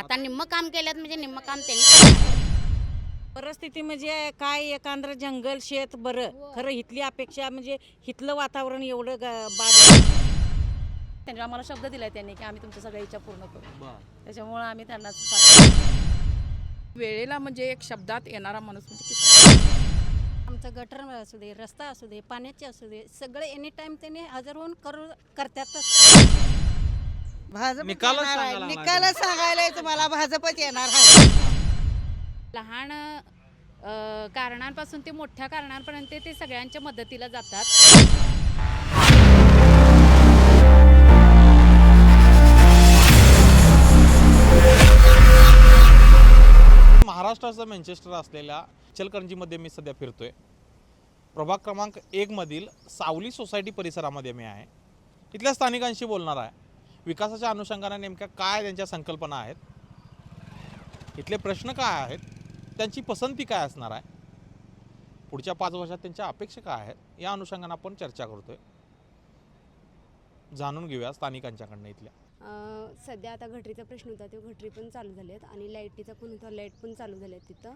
आता निम्म काम केल्यात म्हणजे निम्म काम त्यांनी. परिस्थिती म्हणजे काय एकांद्र जंगल शेत बरं. खरं इथली अपेक्षा म्हणजे इथलं वातावरण एवढं ग- बाद आहे. त्यांनी आम्हाला शब्द दिलाय त्यांनी की आम्ही तुमच्या सगळ्या इच्छा पूर्ण करू. त्याच्यामुळे आम्ही त्यांना वेळेला म्हणजे एक शब्दात येणारा माणूस म्हणजे आमचं गटर असू दे रस्ता असू दे पाण्याचे असू दे सगळे एनी टाइम त्यांनी हजर होऊन करू करतातच. भाजप निकालच येणार आहे. सांगायला निकालच सांगायला तुम्हाला भाजपच येणार आहे. लहान अ, कारणांपासून ते मोठ्या कारणांपर्यंत ते सगळ्यांच्या मदतीला जातात. महाराष्ट्राचं मँचेस्टर असलेल्या इचलकरंजीमध्ये मी सध्या फिरतोय. प्रभाग क्रमांक एक मधील सावली सोसायटी परिसरामध्ये मी आहे. इथल्या स्थानिकांशी बोलणार आहे. विकासाच्या अनुषंगाने नेमक्या काय त्यांच्या संकल्पना आहेत? इथले प्रश्न काय आहेत? त्यांची पसंती काय असणार आहे? पुढच्या पाच वर्षात त्यांच्या अपेक्षा काय आहेत? या अनुषंगाने आपण चर्चा करतोय. जाणून घेऊया स्थानिकांच्याकडनं इथल्या. सध्या आता घटरीचा प्रश्न होता तो घटरी पण चालू झाले आहेत आणि लाईटीचा पण होता लाइट पण चालू झाल्या आहेत तिथं.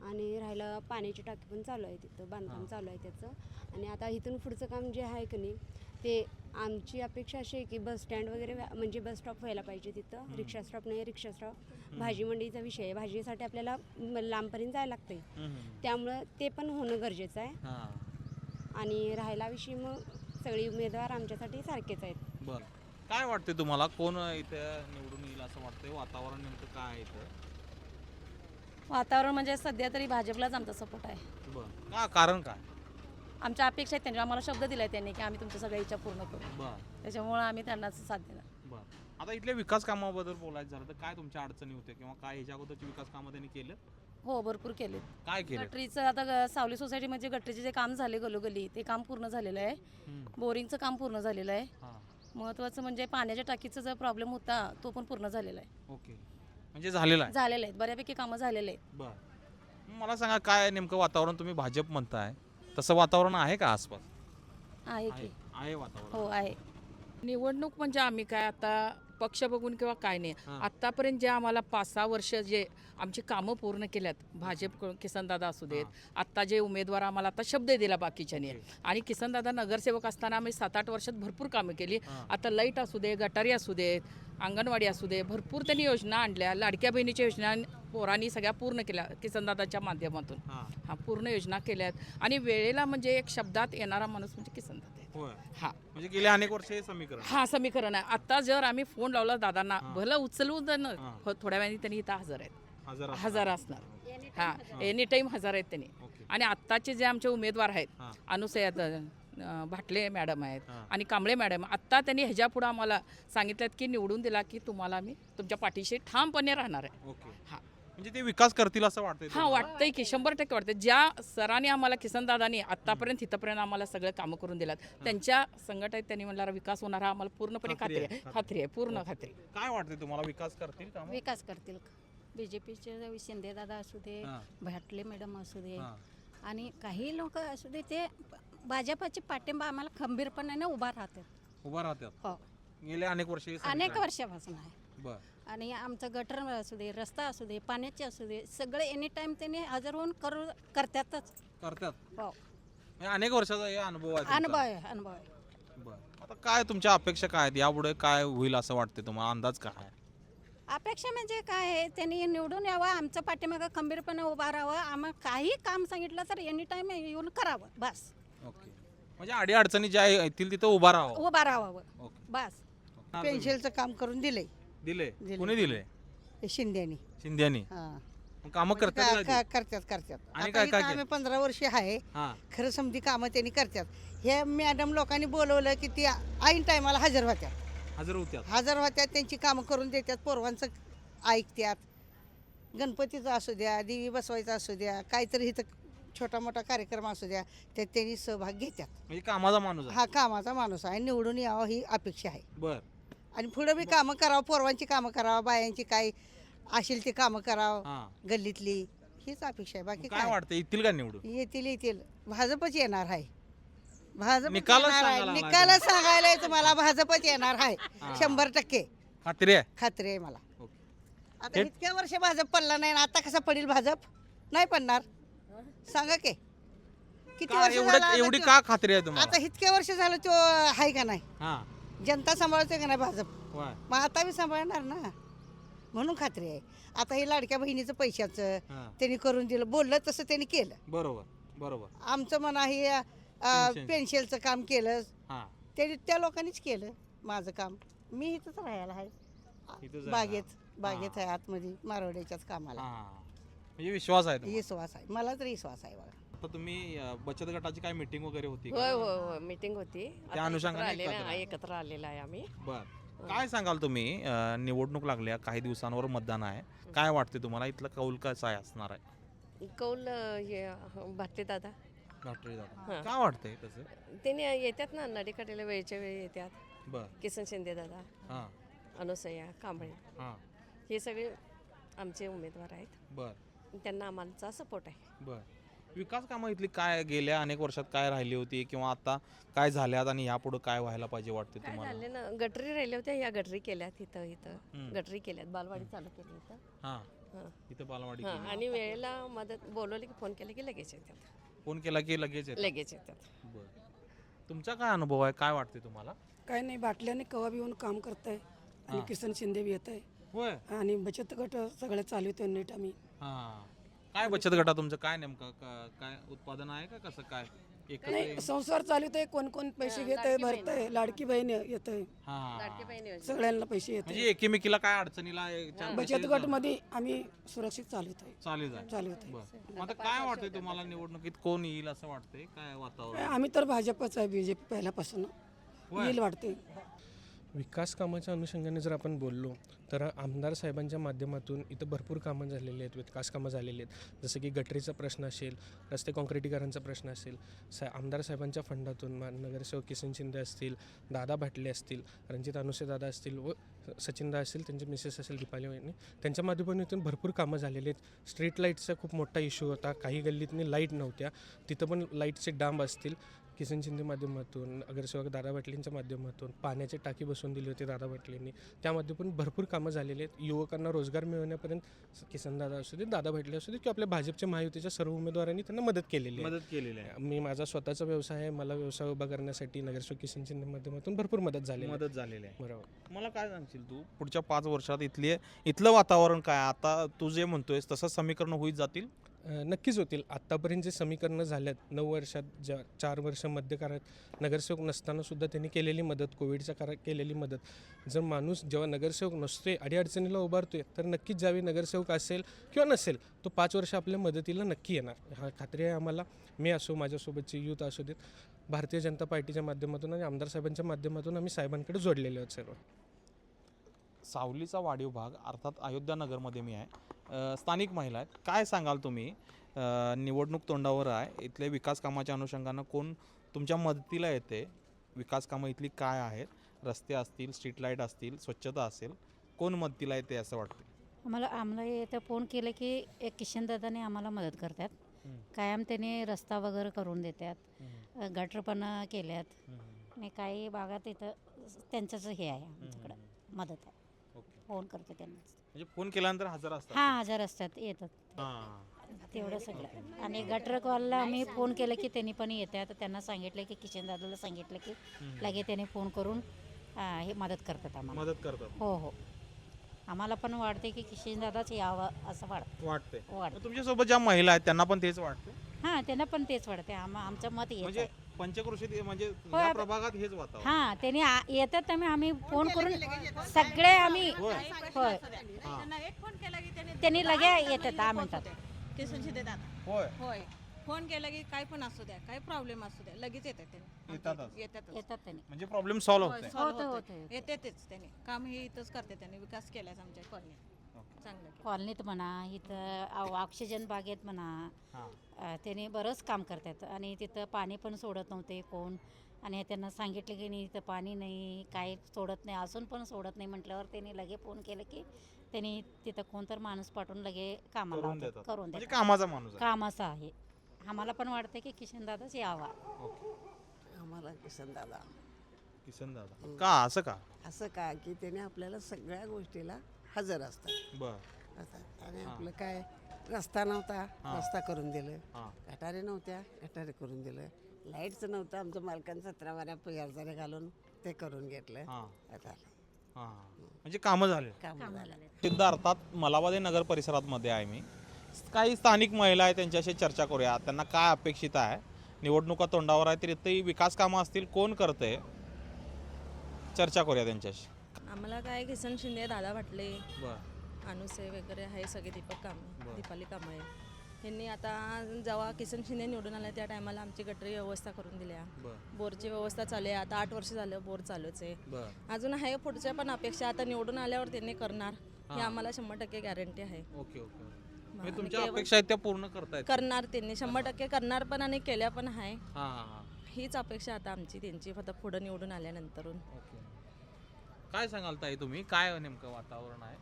आणि राहायला पाण्याची टाकी पण चालू आहे तिथं बांधकाम. चालू आहे त्याचं. आणि आता इथून पुढचं काम जे आहे की नाही ते आमची अपेक्षा अशी आहे की बस स्टँड वगैरे म्हणजे बस स्टॉप व्हायला पाहिजे तिथं. रिक्षा स्टॉप नाही रिक्षा स्टॉप. भाजी मंडईचा विषय आहे. भाजीसाठी आपल्याला लांबपर्यंत जायला लागतंय. त्यामुळं ते पण होणं गरजेचं आहे. हां. आणि राहायला विषयी मग सगळी उमेदवार आमच्यासाठी सारखेच आहेत. बर. काय वाटते तुम्हाला? कोण इथे निवडून येईल असं वाटतंय? वातावरण नेमकं काय आहे इथं? वातावरण म्हणजे सध्या तरी भाजपलाच आमचा सपोर्ट आहे. बर. का? कारण काय? आमच्या अपेक्षा आहेत त्यांनी. आम्हाला शब्द दिलाय त्यांनी की आम्ही तुमच्या सगळ्या इच्छा पूर्ण करू. बर. त्याच्यामुळे आम्ही त्यांना साथ देणार. बर. आता इथल्या विकास कामाबद्दल बोलायचं झालं तर काय तुमच्या अडचणी होत्या किंवा काय ह्याच्या अगोदरची विकास कामं त्यांनी केलं? हो भरपूर केले काय केलं गटरीचं आता ग- सावली सोसायटीमध्ये गटरीचे जे काम झाले गलोगली ते काम पूर्ण झालेलं आहे. हम्म, बोरिंगचं काम पूर्ण झालेलं आहे. हां. महत्त्वाचं म्हणजे पाण्याच्या टाकीचा जो प्रॉब्लेम होता तो पण पूर्ण झालेला आहे. ओके. म्हणजे झालेलं आहे. झालेले आहेत. बऱ्यापैकी कामं झालेले आहेत. बर. मला सांगा काय नेमकं वातावरण तुम्ही भाजप म्हणताय? तसं वातावरण आहे का आसपास? आहे आहे की आहे वातावरण. हो आहे. निवडणूक म्हणजे आम्ही काय आता पक्ष बघून किंवा काय नाही. आतापर्यंत जे आम्हाला पाच सहा वर्ष जे आमची कामं पूर्ण केल्यात भाजप किसनदादा असू देत आत्ता जे उमेदवार आम्हाला आता शब्द दिला बाकीच्याने. आणि किसनदादा नगरसेवक असताना आम्ही सात आठ वर्षात भरपूर कामं केली. आता लाइट असू दे गटारी असू देत अंगणवाडी असू दे भरपूर त्यांनी योजना आणल्या. लाडक्या बहिणीच्या योजना पोरांनी सगळ्या पूर्ण केल्या किसनदादाच्या माध्यमातून. हां. पूर्ण योजना केल्यात. आणि वेळेला म्हणजे एक शब्दात येणारा माणूस म्हणजे किसनदादा. होय हा म्हणजे गेले अनेक वर्ष हे समीकरण हा समीकरण आहे आता जर आम्ही फोन लावला दादांना. भलं उचलू तर न- हा. थोड्या वेळाने त्यांनी इथं हजर आहेत हजार असणार. हजर असणार हा एनी टाइम हजर आहेत त्यांनी ओके आणि आत्ताचे जे आमचे उमेदवार आहेत हा. अनुसया भाटले मॅडम आहेत हा. आणि कांबळे मॅडम आत्ता त्यांनी ह्याच्या पुढं आम्हाला सांगितलं की निवडून दिला की तुम्हाला आम्ही तुमच्या पाठीशी ठामपणे राहणार आहे ओके हा. म्हणजे ते विकास करतील असं वाटतंय हा? वाटतंय की शंभर टक्के वाटतंय. ज्या सरांनी आम्हाला किसनदादांनी आतापर्यंत इथपर्यंत आम्हाला सगळं कामं करून दिलात. त्यांच्या संघट आहेत त्यांनी म्हणला विकास होणार हा आम्हाला पूर्णपणे खात्री आहे, खात्री आहे पूर्ण खात्री काय वाटतंय तुम्हाला विकास करतील का विकास करतील बी जे पीचे शिंदे दादा असू दे हां. भाटले मॅडम असू दे हां. आणि काही लोक असू दे ते भाजपाचे पाठिंबा आम्हाला खंबीरपणाने उभा राहतात. उभा राहतात. हो. गेले अनेक वर्ष अनेक. वर्षापासून आहे. बर. आणि आमचं गटर असू दे रस्ता असू दे पाण्याचे असू दे सगळे एनी टाइम त्यांनी हजर होऊन करू करतातच. करतात. हो. म्हणजे अनेक वर्षाचा हे अनुभव आहे तुमचा. अनुभव आहे अनुभव आहे. बरं. आता काय तुमच्या अपेक्षा काय आहेत? यापुढे काय होईल असं वाटते तुम्हाला? अंदाज काय आहे? अपेक्षा म्हणजे काय आहे? त्यांनी निवडून यावं आमचं पाठीमागं खंबीरपणे उभा राहावं आम्हाला काही काम सांगितलं तर एनी टाइम येऊन करावं बस. ओके. म्हणजे अडी अडचणी ज्या येतील तिथं उभा राहावं. उभा राहावं. ओके. बस. पेन्शिलचं काम करून दिलंय. दिले? दिले. कोणी दिले? शिंद्यानी. शिंद्यानी. हा. मग कामं करतात का- का? करतात करतात. आणि आता काय- इथं काय आम्ही? पंधरा वर्ष आहे. हा. खरं समधी कामं त्यांनी करतात. हे मॅडम लोकांनी बोलवलं की ती ऐन टायमाला हजर होत्यात हजर होत्या हजर होत्यात त्यांची कामं करून देतात पोरवांचं ऐकत्यात. गणपतीचं असू द्या देवी बसवायचं असू द्या काहीतरी इथं छोटा मोठा कार्यक्रम असू द्या त्यात त्यांनी सहभाग घेतात म्हणजे कामाचा माणूस आहे. हा कामाचा माणूस आहे. निवडून यावं ही अपेक्षा आहे. बर. आणि पुढं बी कामं करावं पोरवांची कामं करावं बायांची काय असेल ते कामं करावं गल्लीतली. हीच अपेक्षा आहे. बाकी काय काय? वाटतं येतील का निवडून? येतील येतील. भाजपच येणार आहे. भाजप निकालच येणार आहे. सांगायला लागला. निकालच सांगायला तुम्हाला. भाजपच येणार आहे. हा. शंभर टक्के. खात्री आहे? खात्री आहे मला. आता इतक्या वर्ष भाजप पडला नाही आणि आता कसा पडेल भाजप? नाही पडणार. सांगा की. किती का वर्ष झालं एवढं आता एवढी त्यो- का खात्री आहे तुम्हाला? आता इतक्या वर्ष झालं तो आहे का नाही? हा. जनता सांभाळते का नाही भाजप? होय. मग आता बी सांभाळणार ना. म्हणून खात्री आहे. आता हे लाडक्या बहिणीचं पैशाचं हा. त्यांनी करून दिलं बोललं तसं त्यांनी केलं. बरोबर बरोबर. आमचं म्हणा हे. पेन्शनचं काम केलं. हा. ते त्या लोकांनीच केलं माझं काम. मी इथंच राहायला आहे. बागेत बागेत. आहे आतमध्ये मारवड्याच्याच कामाला. हा. म्हणजे विश्वास आहे तुम्हाला. विश्वास आहे. मला तर विश्वास आहे बघा. आता तुम्ही अं, बचत गटाची काय मीटिंग वगैरे होती होय होय होय. मीटिंग होती. आता अनुषंगाने एकत्र आलेलं एकत्र. आहे, एकत्र आलेलं आहे आम्ही. बर. काय सांगाल तुम्ही? अं, निवडणूक लागल्या काही दिवसांवर मतदान आहे. काय वाटते तुम्हाला? इथलं कौल कसं आहे असणार आहे? कौल अं, हे भारती दादा. डॉक्टर दादा. हा. काय वाटतंय तसं? त्यांनी येतात ना नडीकाठीला वेळच्या वेळी येतात. बर. किसन शिंदे दादा. हां. अनुसया कांबळे. हां. हे सगळे आमचे उमेदवार आहेत. बर. त्यांना आम्हाला सपोर्ट आहे. बर. विकास कामं इथली काय गेल्या अनेक वर्षात काय राहिली होती किंवा आता काय झाल्यात आणि यापुढे काय व्हायला पाहिजे वाटते काय तुम्हाला? झाले ना गटरी राहिल्या होत्या या गटरी केल्यात इथं इथं. हम्म. गटरी केल्यात बालवाडी चालू केली इथं. हां. हां. इथं बालवाडी हां. आणि वेळेला मदत बोलवले की फोन केले की लगेच येतात. फोन केला की लगेच येतं. लगेच येतात. बर. तुमचा काय अनुभव आहे? काय वाटते तुम्हाला? काय नाही बाटल्याने कवा बी येऊन काम करताय आणि. किसन शिंदे बी येत आहे होय. आणि बचत गट सगळं चालवतोय नीट आम्ही. हां. काय बचत गटा तुमचं काय नेमकं? का- काय उत्पादन आहे का कसं काय? एकत्र नाही संसार चालवतोय कोण कोण पैसे घेत आहे भरतय लाडकी बहीण येत आहे हां. सगळ्यांना पैसे येत म्हणजे एकमेकीला काय अडचणीला चार बचत पैसे गटमध्ये आम्ही सुरक्षित चालवतोय चालेल जाईल चालवतोय बर. मग आता काय वाटतंय तुम्हाला निवडणुकीत कोण येईल असं वाटतंय? काय वातावरण? आम्ही तर भाजपच आहे बीजेपी पहिल्यापासून. होय. येईल वाटते विकास कामाच्या अनुषंगाने जर आपण बोललो तर आमदार साहेबांच्या माध्यमातून इथं भरपूर कामं झालेली आहेत विकास कामं झालेली आहेत. जसं की गटरीचा प्रश्न असेल रस्ते काँक्रिटीकरणचा प्रश्न असेल सा आमदार साहेबांच्या फंडातून मा- नगरसेवक किसन शिंदे असतील दादा भाटले असतील रणजित अनुसे दादा असतील व सचिनदा असतील त्यांचे मिसेस असेल दीपाली यांनी त्यांच्या माध्यमातून भरपूर कामं झालेली आहेत. स्ट्रीट लाईटचा खूप मोठा इश्यू होता काही गल्लीतनी लाइट नव्हत्या तिथं पण लाईटचे डांब असतील. किसन शिंदे माध्यमातून नगरसेवक दादा पाटलींच्या माध्यमातून पाण्याची टाकी बसवून दिली होती दादा पाटलींनी. त्यामध्ये पण भरपूर कामं झालेली आहेत. युवकांना रोजगार मिळवण्यापर्यंत किसन दादा असू दे दादा पाटले असू दे किंवा आपल्या भाजपच्या महायुतीच्या सर्व उमेदवारांनी त्यांना मदत केलेली आहे. मदत केलेली आहे. मी माझा स्वतःचा व्यवसाय आहे. मला व्यवसाय उभा करण्यासाठी नगरसेवक किसन शिंदे माध्यमातून भरपूर मदत झाली. मदत झालेली आहे. बरोबर. मला काय सांगशील तू? पुढच्या पाच वर्षात इथली इथलं वातावरण काय आता तू जे म्हणतोयस तसं समीकरण होईत जातील? नक्कीच होतील. आत्तापर्यंत जे समीकरणं झाल्यात नऊ वर्षात ज्या चार वर्ष मध्यकाळात नगरसेवक नसतानासुद्धा त्यांनी केलेली मदत कोविडच्या काळात केलेली मदत. जर माणूस जेव्हा नगरसेवक नसतोय अडीअडचणीला उभारतोय तर नक्कीच ज्यावेळी नगरसेवक असेल किंवा नसेल तो पाच वर्ष आपल्या मदतीला नक्की येणार. हा खात्री आहे आम्हाला. मी असो माझ्यासोबतचे युथ असू देत भारतीय जनता पार्टीच्या माध्यमातून आणि आमदार साहेबांच्या माध्यमातून आम्ही साहेबांकडे जोडलेले आहोत सर्व. सावलीचा वाढीव भाग अर्थात अयोध्या नगरमध्ये मी आहे. स्थानिक महिला आहेत. काय सांगाल तुम्ही? निवडणूक तोंडावर आहे. इथले विकास कामाच्या अनुषंगानं कोण तुमच्या मदतीला येते? विकास कामं इथली काय आहेत? रस्ते असतील स्ट्रीट लाइट असतील स्वच्छता असेल कोण मदतीला येते असं वाटतं आम्हाला आम्हाला इथं फोन केलं की एक किशनदादाने आम्हाला मदत करतात. कायम त्याने रस्ता वगैरे करून देतात. अ, गटर पण केल्यात आणि काही भागात इथं त्यांचंच हे आहे आमच्याकडं. मदत आहे. फोन करते त्यांना म्हणजे फोन केल्यानंतर हजर असतात हा हजर असतात येतात. हां. तेवढं सगळं. आणि गटर कॉलला आम्ही फोन केलं की त्यांनी पण येतात त्यांना सांगितलं की किशन दादाला सांगितलं की लगे त्याने फोन करून हा, हे मदत करतात आम्हाला. मदत करतात. हो हो. आम्हाला पण वाटते की किशन दादाच यावं असं वाटतं. वाटते वाटतं तुमच्यासोबत ज्या महिला आहेत त्यांना पण तेच वाटते हां त्यांना पण तेच वाटते आम आमचं मत येत म्हणजे आहे. पंचकृषीत म्हणजे होय, या आता- प्रभागात हेच वातावरण. हां त्यांनी आ- येतात आम्ही आम्ही फोन करून सगळे आम्ही होय. होय. त्यांनी. लगे येतात दहा मिनिटात. दादा. होय. होय. फोन केला की काय पण असू द्या काय प्रॉब्लेम असू द्या लगेच येतात ते येतातच. येतातच. येतात त्यांनी. म्हणजे प्रॉब्लेम सॉल्व्ह होते होतं होतं येतातच त्यांनी. काम हे इथंच करते त्यांनी विकास केलाय आमच्या कॉलनीत चांगलं कॉलनीत म्हणा इथं ऑक्सिजन बागेत म्हणा हां. अ, त्यांनी बरंच काम करतात. आणि तिथं पाणी पण सोडत नव्हते कोण. आणि त्यांना सांगितलं की नाही इथं पाणी नाही काय सोडत नाही असून पण सोडत नाही म्हटल्यावर त्यांनी लगे फोन केलं की त्यांनी तिथं कोणतर माणूस पाठवून लगे कामाला करून लावतात. देतात. करून म्हणजे देतात. कामाचा माणूस आहे. कामाचं आहे. आम्हाला पण वाटतं की किशन दादाच यावा. आम्हाला किसन दादा. किसन दादा. का? असं का? असं का? की त्याने आपल्याला सगळ्या गोष्टीला हजर असतात. बर. आणि हा. आपलं काय? रस्ता नव्हता. रस्ता करून दिलं. गटारे नव्हत्या. गटारे करून दिलं. लाईटचं नव्हतं. आमच्या मालकानं सतरा वाऱ्या पगारदारे घालून ते करून घेतलं. हां. आता हां. म्हणजे कामं झाले. काम झालं. सिद्ध अर्थात मलावादी नगर परिसरात मध्ये आहे मी. काही स्थानिक महिला आहेत त्यांच्याशी चर्चा करूया. त्यांना काय अपेक्षित आहे? निवडणुका तोंडावर आहे तर इथंही विकास कामं असतील. कोण करतंय? चर्चा करूया त्यांच्याशी. आम्हाला काय किसन शिंदे दादा भाटले बर. अनुसे वगैरे आहे सगळे दीपक काम. दीपाली कांबळे यांनी आता जेव्हा किसन शिंदे निवडून आले त्या टायमाला आमची गटरी व्यवस्था करून दिल्या. बर. बोरची व्यवस्था चालू आहे. आता आठ वर्ष झालं बोर चालूच आहे. बर. अजून आहे पुढच्या पण अपेक्षा. आता निवडून आल्यावर त्यांनी करणार. ही. आम्हाला शंभर टक्के गॅरंटी आहे. Okay okay. म्हणजे तुमच्या अपेक्षा आहेत त्या पूर्ण करतायत. करणार त्यांनी. शंभर टक्के करणार पण आणि केल्या पण आहे. हां हां हां. हीच अपेक्षा आता आमची त्यांची. फक्त पुढं निवडून आल्यानंतरून. ओके. काय सांगाल ताई तुम्ही? काय नेमकं वातावरण आहे?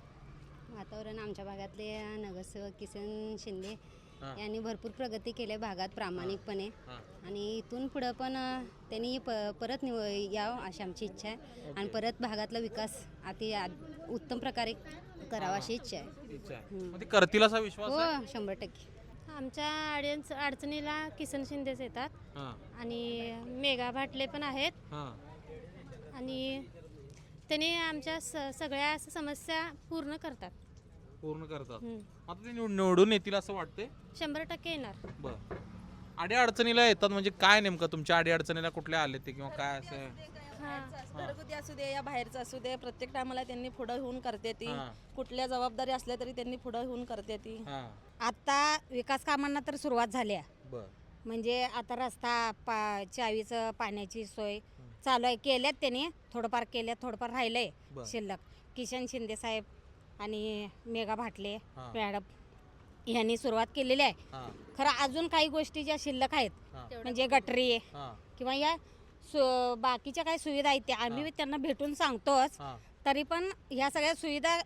वातावरण आमच्या भागातले नगरसेवक किसन शिंदे हां. यांनी भरपूर प्रगती केली भागात प्रामाणिकपणे. हां. आणि इथून पुढं पण अ, त्यांनी प परत निव यावं अशी आमची इच्छा आहे. आणि परत भागातला विकास अति आ- उत्तम प्रकारे करावा अशी इच्छा आहे. इच्छा आहे. हम्म. मग ते करतील असा विश्वास आहे? हो शंभर टक्के. आमच्या अडचण अडचणीला किसन शिंदेच येतात. हां. आणि मेघा भाटले पण आहेत. हां. आणि त्यांनी आमच्या स सगळ्या असं समस्या पूर्ण करतात. पूर्ण करतात. हम्म. आता ते निवड- निवडून येतील असं वाटतंय? शंभर टक्के येणार. बर. अडी अडचणीला येतात म्हणजे काय नेमकं? तुमच्या अडी अडचणीला कुठल्या आले ते किंवा काय असं? बाहेरचं, घरगुती असू दे या बाहेरचं असू दे प्रत्येक टायमाला त्यांनी पुढं होऊन करते ती. हां. कुठल्या जबाबदारी असल्या तरी त्यांनी पुढं होऊन करते ती. हां. आता विकास कामांना तर सुरुवात झाली आहे. बर. म्हणजे आता रस्ता पा चावीचं पाण्याची सोय चालू आहे. केल्यात त्यांनी. थोडंफार केल्यात थोडंफार राहिलंय बर. शिल्लक. किशन शिंदे साहेब आणि मेघा भाटले हां. मॅडम यांनी सुरुवात केलेली आहे. हां. खरं अजून काही गोष्टी ज्या शिल्लक आहेत हां. म्हणजे गटरी हां. किंवा या सु बाकीच्या काही सुविधा आहेत त्या आम्ही. त्यांना भेटून सांगतोच. हां. तरी पण ह्या सगळ्या सुविधा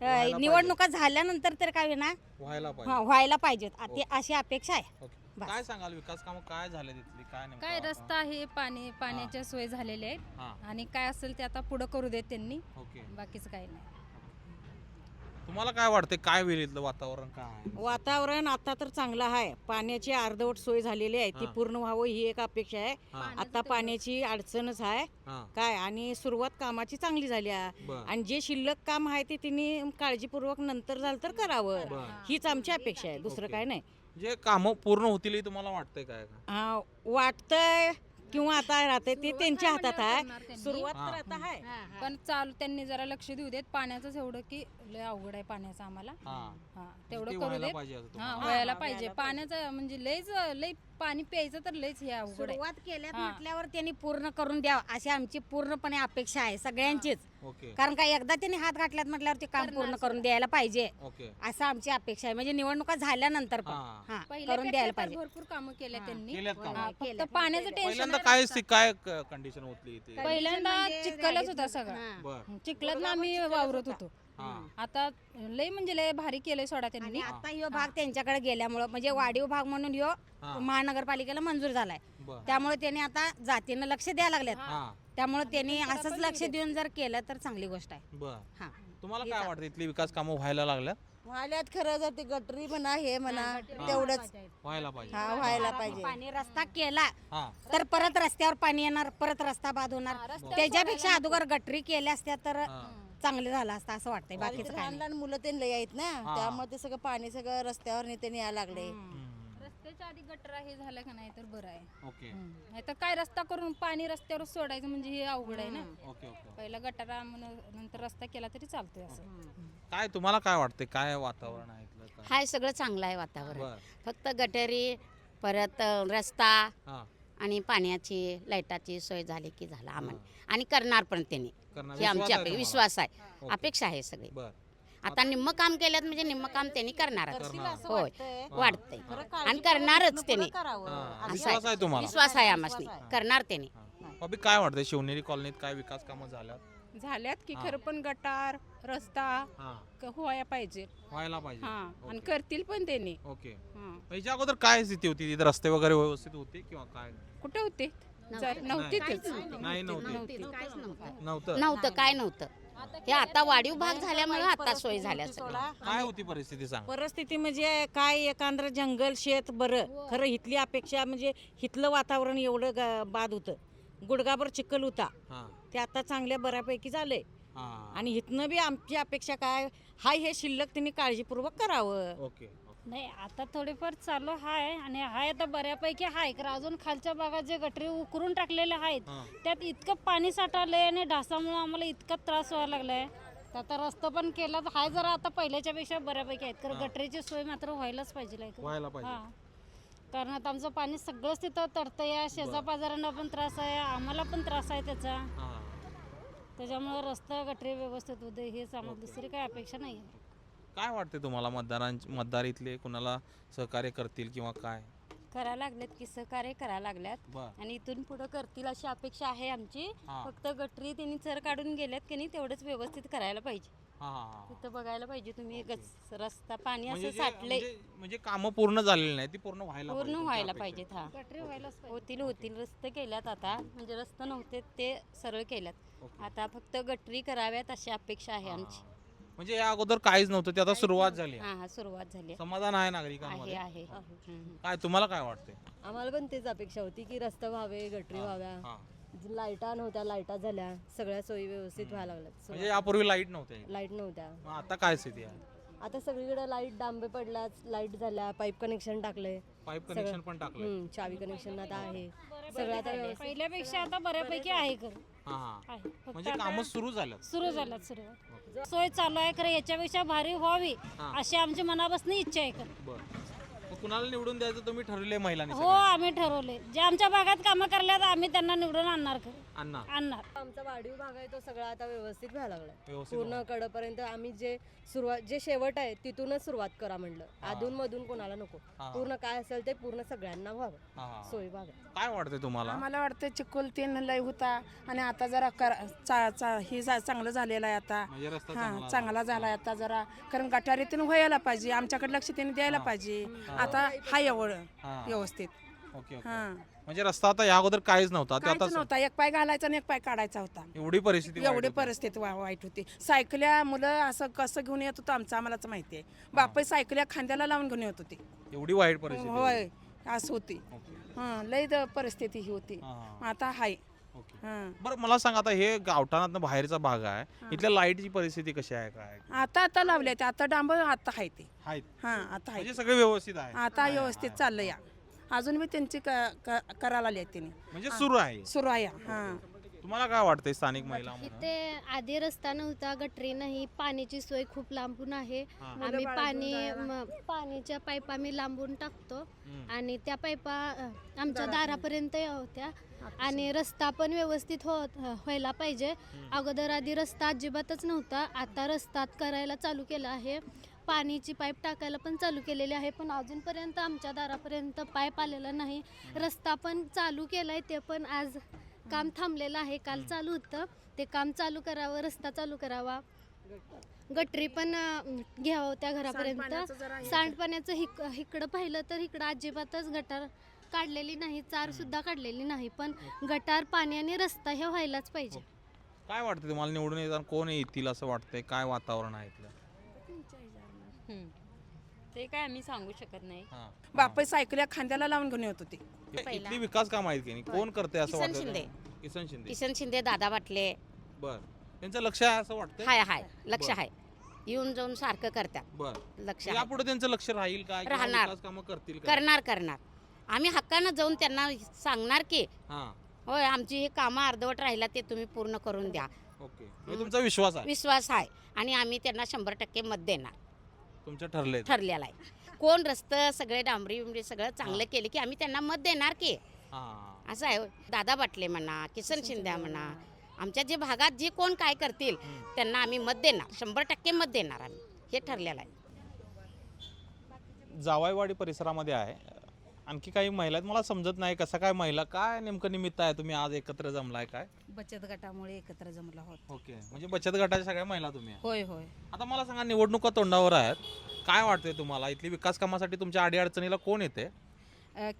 अ, निवडणुका झाल्यानंतर तर काय ना व्हायला हा, पाहिजे व्हायला पाहिजेत. आ- ते अशी अपेक्षा आहे. ओके. बस. काय सांगाल विकास कामं काय झाले तिथली? काय नेमकं काय? रस्ता आहे पाणी पाण्याच्या सोय झालेल्या आहेत. हां. आणि काय असेल ते आता पुढं करू देत त्यांनी. ओके. बाकीचं काही नाही. तुम्हाला काय वाटते काय होईल इथलं वातावरण काय आहे? वातावरण आता तर चांगलं आहे. पाण्याची अर्धवट सोय झालेली आहे. ती हां. पूर्ण व्हावं ही एक अपेक्षा आहे. हां. आता पाण्याची अडचणच आहे. हां. काय? आणि सुरुवात कामाची चांगली झाली आहे. बर. आणि जे शिल्लक काम आहे ते तिने काळजीपूर्वक नंतर झालं तर करावं. बर. हीच आमची अपेक्षा आहे. दुसरं ओके. काय नाही. जे कामं पूर्ण होतील हे तुम्हाला वाटतंय काय? का हा, वाटतंय किंवा आता राहते ते त्यांच्या हातात आहे. सुरुवात हां. तर आता आहे. पण चालू त्यांनी जरा लक्ष देऊ देत. पाण्याचंच एवढं की लय अवघड आहे पाण्याचं आम्हाला. हां. हा ते तेवढं करू व्हायला देत. पाहिजे असं हा तुम्हाला. व्हायला हा, पाहिजे. व्हायला पाहिजे. पाण्याचं म्हणजे लयच लय पाणी प्यायचं तर लयच हे अवघड आहे. सुरुवात केल्यात हां. म्हटल्यावर त्यांनी पूर्ण करून द्यावं अशी आमची पूर्णपणे अपेक्षा आहे सगळ्यांचीच. ओके. कारण का एकदा त्यांनी हात घातल्यात म्हटल्यावर ते काम पूर्ण करून द्यायला पाहिजे. ओके. असं आमची अपेक्षा आहे. म्हणजे निवडणुका झाल्यानंतर पण. हां. हा करून द्यायला तर पाहिजे. भरपूर कामं केल्या. त्यांनी. केल्यात. हा, पाण्याचं टेन्शन पहिल्यांदा काय काय कंडिशन इथे? पहिल्यांदा चिखलच होता सगळा. हां. बर. चिखलात आम्ही वावरत होतो. आता लय म्हणजे लय भारी केलंय सोडा आणि त्यांनी आता ह्यो भाग त्यांच्याकडे गेल्यामुळं म्हणजे वाढीव भाग म्हणून ह्यो हां. महानगरपालिकेला मंजूर झालाय. बर. त्यामुळे त्यांनी आता जातीनं लक्ष द्यायला लागलेत हां. त्यामुळे त्यांनी असंच लक्ष देऊन जर केलं तर चांगली गोष्ट आहे. बर. हां. तुम्हाला काय वाटतं इथली विकास कामं व्हायला लागल्या व्हायल्यात खरं जर ते गटरी म्हणा हे म्हणा तेवढंच. व्हायला पाहिजे. हा व्हायला पाहिजे. पाणी रस्ता केला हां. तर परत रस्त्यावर पाणी येणार परत रस्ता बाद होणार. त्याच्यापेक्षा अगोदर गटरी केल्या असत्या तर हां. चांगलं झालं असतं असं वाटतंय बाकीचं बाकीचं काय लहान नाही. लहान मुलं ते लय आहेत ना. त्यामुळे ते सगळं पाणी सगळं रस्त्यावर नेते यायला लागले. रस्त्याच्या आधी गटरा हे झालं का नाही तर बरं आहे. ओके. नाही तर काय रस्ता करून पाणी रस्त्यावर सोडायचं म्हणजे हे अवघड आहे ना. Okay okay. पहिला गटारा म्हणून नंतर रस्ता केला तरी चालतोय असं. काय तुम्हाला काय वाटते काय वातावरण आहे इथलं काय हाय सगळं चांगलं आहे वातावरण. बर. फक्त गटरी परत अ, रस्ता. हां. आणि पाण्याची लाईटाची सोय झाली की झालं आम्हाला. आणि करणार पण त्यांनी. करणार. ही आमची विश्वास आहे अपे- तुम्हाला? विश्वास आहे. अपेक्षा आहे सगळी. बर. आता निम्म काम केल्यात म्हणजे निम्म काम त्यांनी करणारच. असं होय. वाटतंय. वाटतंय खरं आणि करणारच त्यांनी. करावं. हां. असं विश्वास आहे तुम्हाला. विश्वास आहे विश्वास आम्हाला. करणार त्यांनी. अभि काय वाटतं शिवनेरी कॉलनीत काय विकास कामं झाल्यात? झाल्यात की हां. खरं पण गटार रस्ता हां. क- व्हायला पाहिजे. व्हायला पाहिजे. हा आणि ओके. करतील पण त्यांनी. ओके. हा. याच्या अगोदर काय स्थिती होती? तिथे रस्ते वगैरे व्यवस्थित होते किंवा काय कुठे होते? नव्हते. नव्हते नाही. तेच. नाही नव्हते. काहीच नव्हतं. नव्हतं. नव्हतं. काय नव्हतं. हे आता वाढीव भाग झाल्यामुळे आता सोय झाल्या सगळ्या. काय होती परिस्थिती सांग. परिस्थिती म्हणजे काय एकांद्र जंगल शेत बरं. खरं इथली अपेक्षा म्हणजे इथलं वातावरण एवढं ग- बाद होतं. गुडगाभर चिखल होता. हा. ते आता चांगल्या बऱ्यापैकी झालंय हा आणि इथनं बी आमची अपेक्षा काय हाय हे शिल्लक त्यांनी काळजीपूर्वक करावं ओके नाही आता थोडेफार चालू आहे आणि हाय आता बऱ्यापैकी आहे कारण अजून खालच्या भागात जे गटरी उकरून टाकलेले आहेत हा. त्यात इतकं पाणी साठवलंय आणि ढासामुळे आम्हाला इतका त्रास व्हायला लागलाय तर आता रस्ता पण केला तर हाय जरा आता पहिल्याच्या पेक्षा बऱ्यापैकी आहेत कारण. गटरीची सोय मात्र व्हायलाच पाहिजे like. व्हायला पाहिजे. हा. कारण आता आमचं पाणी सगळंच तिथं तडतंय या शेजा पाजारांना पण त्रास आहे आम्हाला पण त्रास आहे त्याचा हा त्याच्यामुळे रस्ता गटरी व्यवस्थित होते हेच आम्हाला दुसरी काही अपेक्षा नाही आहे. काय वाटते तुम्हाला मतदारांची मतदार इथले कुणाला सहकार्य करतील किंवा काय? करायला लागलेत की सहकार्य करायला लागल्यात. बर. आणि इथून पुढे करतील अशी अपेक्षा आहे आमची. हा. फक्त गटरी त्यांनी चर काढून गेल्यात की नाही तेवढंच व्यवस्थित करायला पाहिजे. हा हा हा. तिथं बघायला पाहिजे तुम्ही गच- रस्ता पाणी म्हणजे असं जे- साठलंय. म्हणजे म्हणजे कामं पूर्ण झालेली नाही ती पूर्ण व्हायला पूर्ण पाहिजे, व्हायला पाहिजेत हा. गटरी व्हायलाच पाहिजे. होतील होतील. रस्ते केल्यात आता. म्हणजे रस्ते नव्हते ते सरळ केल्यात. ओके. आता फक्त गटरी कराव्यात अशी अपेक्षा आहे आमची. म्हणजे या अगोदर काहीच नव्हतं ते आता सुरुवात झाली आहे. हा हा सुरुवात झाली आहे. समाधान आहे आहे नागरिकांमध्ये आहे हम्म. काय तुम्हाला काय वाटते आम्हाला पण तेच अपेक्षा होती की रस्ते व्हावे गटरी व्हाव्या. हा. लाईटा नव्हत्या लाईटा झाल्या सगळ्या सोयी व्यवस्थित व्हायला म्हणजे यापूर्वी लाइट नव्हते लाइट नव्हत्या. मग आता काय स्थिती आहे? आता सगळीकडे लाइट डांबे पडल्यात लाइट झाल्या पाईप कनेक्शन टाकले. पाईप कनेक्शन पण टाकलंय चावी कनेक्शन आता आहे. सगळं आता व्यवस्थित पहिल्यापेक्षा आता बऱ्यापैकी आहे कर फक्त म्हणजे आता कामं सुरू झालं. सुरू झाल्यात सोय चालू आहे खरं याच्यापेक्षा भारी व्हावी. अशी आमची मनापासून इच्छा आहे खरं. बर. मग कुणाला निवडून द्यायचं? तुम्ही ठरले महिलांनी हो? आम्ही ठरवले. जे आमच्या भागात कामं करल्यात आम्ही त्यांना निवडून आणणार खरं. अण्णा. आणणार आमचा वाढीव भाग आहे तो सगळा आता व्यवस्थित व्हायला व्यवस्थित पूर्ण कडपर्यंत आम्ही जे सुरुवात जे शेवट आहे तिथूनच सुरुवात करा म्हणलं. अधून मधून कोणाला नको. हा. पूर्ण काय असेल ते पूर्ण सगळ्यांना व्हावं. हा, हा. सोय व्हावं काय वाटते तुम्हाला? आम्हाला वाटतं चिखल तीन लय होता आणि आता जरा कर चा चा हे जा- चांगलं झालेलं आहे आता. म्हणजे रस्ता हा चांगला चांगला झाला. आहे आता जरा. कारण गटारीतून व्हायला पाहिजे. आमच्याकडे लक्ष त्यांनी द्यायला पाहिजे. आता हा एवढं हा. व्यवस्थित. Okay okay. हा. म्हणजे रस्ता आता या अगोदर काहीच नव्हता ते काहीच आता नव्हता. एक पाय घालायचा आणि एक पाय काढायचा होता. एवढी परिस्थिती वाईट एवढी होती. परिस्थिती वा- वाईट होती. सायकल्या मुलं असं कसं घेऊन येत होतं आमचं आम्हालाच माहिती आहे. बापा सायकल्या खांद्याला लावून घेऊन येत होती. एवढी वाईट परिस्थिती होय असं होती. ओके. हा लय द- परिस्थिती ही होती. हा, हा. आता हाय. ओके. हा. बरं मला सांग आता हे गावठाणातनं बाहेरचा भाग आहे. इथल्या लाईटची परिस्थिती कशी आहे काय आता आता लावले ते आता डांबर आता आहे ते. आहेत हा आता आहे म्हणजे सगळे व्यवस्थित आहे. आता व्यवस्थित चाललं या. अजून मी त्यांची क- क- करायला आली त्यांनी. म्हणजे सुरू आहे. सुरू आहे हा. तुम्हाला काय वाटतंय स्थानिक महिला म्हणून? इथे आधी रस्ता नव्हता गटरी नाही पाण्याची सोय खूप लांबून आहे. हा. आम्ही पाणी म- पाण्याच्या पाईप आम्ही लांबून टाकतो. हम्म. आणि त्या पाईपा अ, आमच्या दारापर्यंत. होत्या. आणि रस्ता पण व्यवस्थित होत व्हायला पाहिजे. अगोदर आधी रस्ता अजिबातच नव्हता. आता रस्ता करायला चालू केला आहे. पाणीची पाईप टाकायला पण चालू केलेली आहे पण अजूनपर्यंत आमच्या दारापर्यंत पाईप आलेला नाही. रस्ता पण चालू केलाय ते पण आज काम थांबलेलं आहे काल चालू होतं. ते काम चालू करावं रस्ता चालू करावा. गटरी पण घ्यावं त्या घरापर्यंत. सांडपाण्याचं हे- हिक इकडं पाहिलं तर इकडं अजिबातच गटार काढलेली नाही चार सुद्धा काढलेली नाही पण गटार पाणी आणि रस्ता हे व्हायलाच पाहिजे. काय वाटतं तुम्हाला निवडून येताना कोण येतील असं वाटतंय? काय वातावरण आहे इथलं? हम्म. ते काय आम्ही सांगू शकत नाही. हा. बापा सायकल्या खांद्याला लावून घेऊन येत होती. इथली विकास काम आहेत की नाही? कोण करते असं किसन वाटतं शिंदे. किसन शिंदे. किसन शिंदे दादा बाटले. बर. त्यांचं लक्ष आहे असं वाटतं हाय हाय. लक्ष बरं. आहे येऊन जाऊन सारखं करतात बर. लक्ष आहे. यापुढे त्यांचं लक्ष राहील काय किंवा राहणार. विकास कामं करतील? करणार करणार. आम्ही हक्कानं जाऊन त्यांना सांगणार की हा. होय आमची ही कामं अर्धवट राहिला ते तुम्ही पूर्ण करून द्या. ओके. म्हणजे तुमचा विश्वास आहे. विश्वास आहे. आणि आम्ही त्यांना शंभर टक्के मत देणार. तुमचं ठरलंय ते. ठरलेला आहे. कोण रस्तं सगळे डांबरी बिंबरी सगळं चांगलं केलं की आम्ही त्यांना मत देणार की. हा. असं आहे. दादा बाटले म्हणा किसन शिंदे म्हणा आमच्या जे भागात जे कोण काय करतील त्यांना आम्ही मत देणार. शंभर टक्के मत देणार आम्ही. हे ठरलेलं आहे. जावाईवाडी परिसरामध्ये आहे. आणखी काही महिला आहेत? मला समजत नाही कसं काय महिला काय नेमकं निमित्त आहे तुम्ही आज एकत्र जमलाय काय? बचत गटामुळे एकत्र जमलो आहोत. ओके म्हणजे बचत गटाच्या सगळ्या महिला तुम्ही आहे. होय होय. आता मला सांगा निवडणुका तोंडावर आहेत. काय वाटतंय तुम्हाला? इथली विकास कामासाठी तुमच्या अडीअडचणीला कोण येते?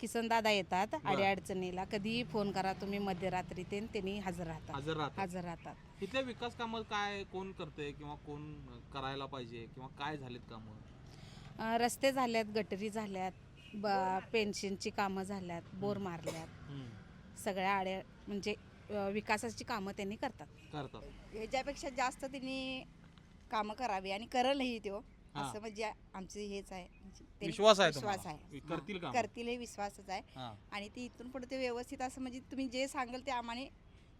किसन दादा येतात अडीअडचणीला. कधीही फोन करा तुम्ही मध्यरात्री ते त्यांनी हजर राहतात. हजर राहतात. हजर राहतात. इथल्या विकास कामं काय कोण करते किंवा कोण करायला पाहिजे किंवा काय झालीत कामं? अ, रस्ते झाल्यात गटरी झाल्यात. ब पेन्शनची कामं झाल्यात बोर मारल्यात. सगळ्या आड्या म्हणजे अ, विकासाची कामं त्यांनी करतात. करतात. ह्याच्यापेक्षा जास्त त्यांनी कामं करावी आणि करलही तो हा. असं म्हणजे आमचं हेच आहे. म्हणजे त्यांनी विश्वास आहे विश्वास तुम्हाला? आहे करतील हा, कामं? करतील हे विश्वासच आहे. हां. आणि ती इथून पुढे ते व्यवस्थित असं म्हणजे तुम्ही जे सांगाल ते आम्हाने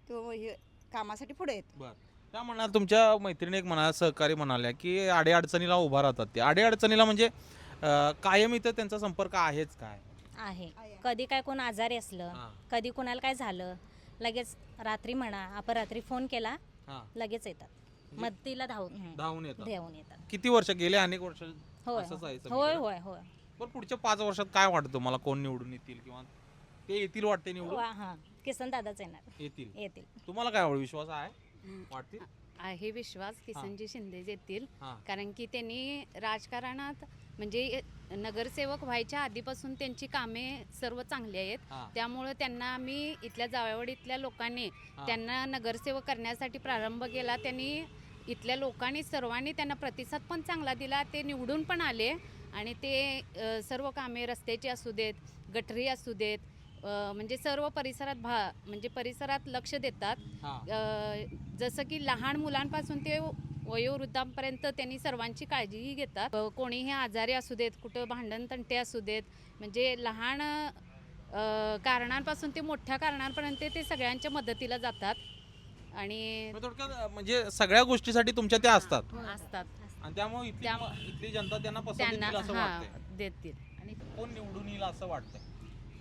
तो हे कामासाठी पुढे येतो. बर. त्या म्हणाल तुमच्या मैत्रिणी एक म्हणाल्या सहकारी म्हणाल्या की अडीअडचणीला उभा राहतात ते. अडीअडचणीला म्हणजे अं, कायम इथं त्यांचा संपर्क आहेच काय? आहे. कधी काय कोण आजारी असलं हां. कधी कोणाला काय झालं लगेच रात्री म्हणा आपण रात्री फोन केला हां. लगेच येतात. मदतीला धावून हं. धावून येतात. धावून येतात. किती वर्ष गेले अनेक वर्ष होय असंच आहे होय सगळीकडे? होय होय. पण पुढच्या पाच वर्षात काय वाटतं तुम्हाला कोण निवडून येतील किंवा ते येतील वाटते निवडून? वा- हां. किसन दादाच येणार. येतील. येतील. तुम्हाला काय विश्वास आहे? वाटतील? आहे विश्वास किसनजी शिंदे येतील. हां. कारण की त्यांनी राजकारणात म्हणजे नगरसेवक व्हायच्या आधीपासून त्यांची कामे सर्व चांगली आहेत. त्यामुळं त्यांना आम्ही इथल्या जावयावाडीतल्या लोकांनी. त्यांना नगरसेवक करण्यासाठी प्रारंभ केला. त्यांनी इथल्या लोकांनी सर्वांनी त्यांना प्रतिसाद पण चांगला दिला. ते निवडून पण आले आणि ते सर्व कामे रस्त्याची असू देत गटरी असू देत म्हणजे सर्व परिसरात भा म्हणजे परिसरात लक्ष देतात. जसं की लहान मुलांपासून ते वयोवृद्धांपर्यंत त्यांनी सर्वांची काळजीही घेतात. कोणीही आजारी असू देत कुठं भांडण तंटे असू देत म्हणजे लहान कारणांपासून ते मोठ्या कारणांपर्यंत ते सगळ्यांच्या मदतीला जातात. आणि थोडक्यात म्हणजे सगळ्या गोष्टीसाठी तुमच्या त्या असतात. असतात. आणि त्यामुळे इथली त्यामुळे- इथली जनता त्यांना पसंत त्यांना देतील असं हा वाटतंय. देतील. आणि कोण निवडून येईल असं वाटतंय?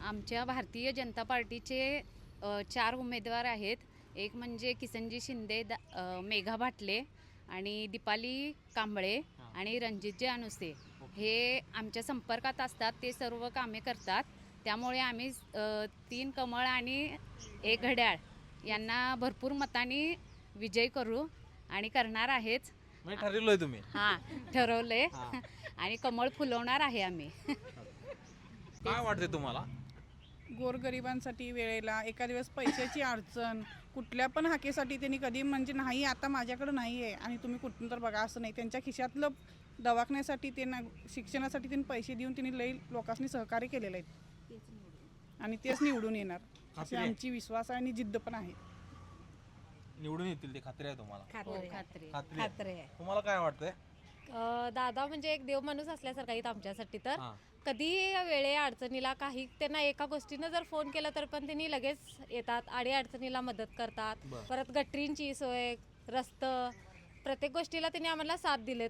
आमच्या भारतीय जनता पार्टीचे अ, चार उमेदवार आहेत. एक म्हणजे किसनजी शिंदे दा अ, मेघा भाटले. आणि दीपाली कांबळे आणि रणजितजी अनुसे हे आमच्या संपर्कात असतात ते सर्व कामे करतात. त्यामुळे आम्ही तीन कमळ आणि एक घड्याळ यांना भरपूर मतांनी विजय करू आणि करणार आहेच. म्हणजे ठरवलंय तुम्ही. हां ठरवलंय. आणि कमळ फुलवणार आहे आम्ही. काय वाटते तुम्हाला? गोरगरिबांसाठी वेळेला एका दिवस पैशाची अडचण कुठल्या पण हाकेसाठी त्यांनी कधी म्हणजे नाही आता माझ्याकडं नाही आहे आणि तुम्ही कुठून तर बघा असं नाही त्यांच्या खिशातलं दवाखान्यासाठी त्यांना शिक्षणासाठी त्यांनी पैसे देऊन त्यांनी लई लोकांनी सहकार्य केलेलं आहे आणि तेच निवडून येणार अशी? आमची विश्वास आहे आणि जिद्द पण आहे निवडून येतील ते खात्री आहे तुम्हाला खात्री आहे. खात्री खात्री आहे. आहे. तुम्हाला काय वाटतंय अ, दादा म्हणजे एक देव माणूस असल्यासारखा आहेत आमच्यासाठी तर. हां. कधी वेळे अडचणीला काही त्यांना एका गोष्टीनं जर फोन केला तर पण त्यांनी लगेच येतात आडी अडचणीला मदत करतात. बरं. परत गटरींची सोय रस्त प्रत्येक गोष्टीला त्यांनी आम्हाला साथ दिलेत.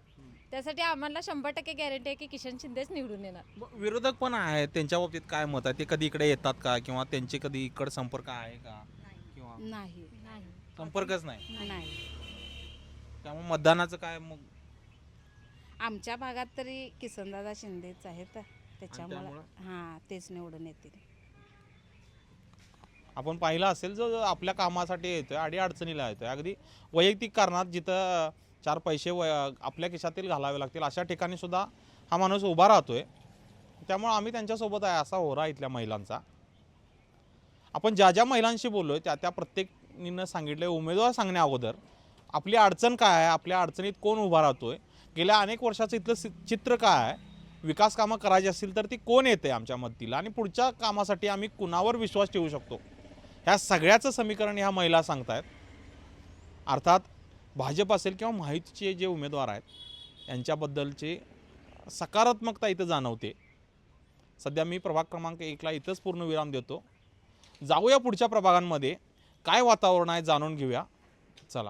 त्यासाठी आम्हाला शंभर टक्के गॅरंटी आहे की किशन शिंदेच निवडून येणार. विरोधक पण आहेत त्यांच्या बाबतीत काय मत आहे? ते कधी इकडे येतात का? किंवा त्यांचे कधी इकडे संपर्क आहे का? किंवा नाही. संपर्कच नाही. नाही. त्यामुळे मतदानाचं काय मग आमच्या भागात तरी किसनदादा शिंदेच आहेत. त्याच्यामुळं त्यामुळं? हां तेच निवडून येतील. आपण पाहिलं असेल जो जो आपल्या कामासाठी येतोय अडी अडचणीला येतोय. अगदी वैयक्तिक कारणात जिथं चार पैसे वय आपल्या खिशातील घालावे लागतील अशा ठिकाणी सुद्धा हा माणूस उभा राहतोय. त्यामुळे आम्ही त्यांच्यासोबत आहे असा होरा इथल्या महिलांचा. आपण ज्या ज्या महिलांशी बोललोय त्या त्या प्रत्येकीनं सांगितले उमेदवार सांगण्या अगोदर आपली अडचण काय आहे आपल्या अडचणीत कोण उभा राहतोय गेल्या अनेक वर्षाचं इथलं सि- चित्र काय आहे? विकास कामं करायची असतील तर ती कोण येते आमच्या मदतीला? आणि पुढच्या कामासाठी आम्ही कुणावर विश्वास ठेवू शकतो? ह्या सगळ्याचं समीकरण ह्या महिला सांगतायत. अर्थात भाजप असेल किंवा माहितीचे जे उमेदवार आहेत यांच्याबद्दलचे सकारात्मकता इथं जाणवते. सध्या मी प्रभाग क्रमांक एकला इथंच पूर्ण विराम देतो. जाऊया पुढच्या प्रभागांमध्ये. काय वातावरण आहे जाणून घेऊया. चला.